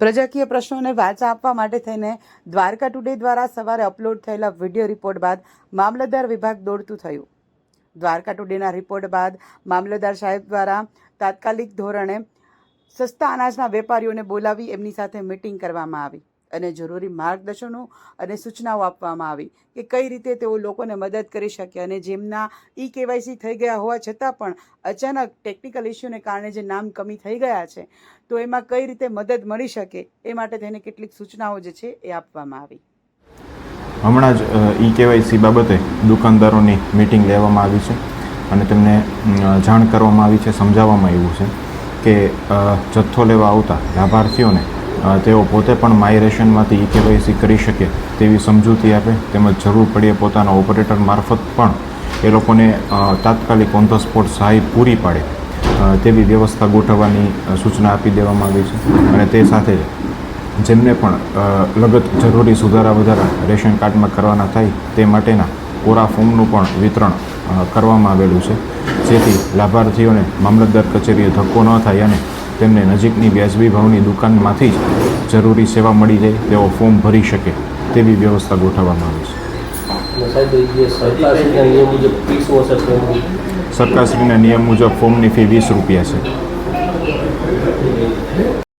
પ્રજાકીય પ્રશ્નોને વાચા આપવા માટે થઈને દ્વારકા ટુડે દ્વારા સવારે અપલોડ થયેલા વીડિયો રિપોર્ટ બાદ મામલતદાર વિભાગ દોડતું થયું. દ્વારકા ટુડેના રિપોર્ટ બાદ મામલતદાર સાહેબ દ્વારા તાત્કાલિક ધોરણે સસ્તા અનાજના વેપારીઓને બોલાવી એમની સાથે મિટિંગ કરવામાં આવી. અને જરૂરી માર્ગદર્શનો અને સૂચનાઓ આપવામાં આવી કે કઈ રીતે તેઓ લોકોને મદદ કરી શકે અને જેમના ઈ કેવાયસી થઈ ગયા હોવા છતાં પણ અચાનક ટેકનિકલ ઇસ્યુને કારણે જે નામ કમી થઈ ગયા છે, તો એમાં કઈ રીતે મદદ મળી શકે એ માટે તેને કેટલીક સૂચનાઓ જે છે એ આપવામાં આવી. હમણાં જ ઈ કેવાયસી બાબતે દુકાનદારોની મિટિંગ લેવામાં આવી છે અને તેમને જાણ કરવામાં આવી છે, સમજાવવામાં આવ્યું છે કે જથ્થો લેવા આવતા લાભાર્થીઓને તેઓ પોતે પણ માય રેશનમાંથી ઈ કેવાયસી કરી શકે તેવી સમજૂતી આપે, તેમજ જરૂર પડીએ પોતાના ઓપરેટર મારફત પણ એ લોકોને તાત્કાલિક ઓન ધ સ્પોટ સહાય પૂરી પાડે તેવી વ્યવસ્થા ગોઠવવાની સૂચના આપી દેવામાં આવી છે. અને તે સાથે જેમને પણ લગત જરૂરી સુધારા વધારા રેશન કાર્ડમાં કરવાના થાય તે માટેના કોરા ફોર્મનું પણ વિતરણ કરવામાં આવેલું છે. જેથી લાભાર્થીઓને મામલતદાર કચેરીએ ધક્કો ન થાય અને તેમને નજીકની વ્યાજબી ભાવની દુકાનમાંથી જ જરૂરી સેવા મળી જાય તેઓ ફોર્મ ભરી શકે તેવી વ્યવસ્થા ગોઠવવામાં આવી છે. સરકારશ્રીના નિયમ મુજબ ફોર્મની ફી વીસ રૂપિયા છે.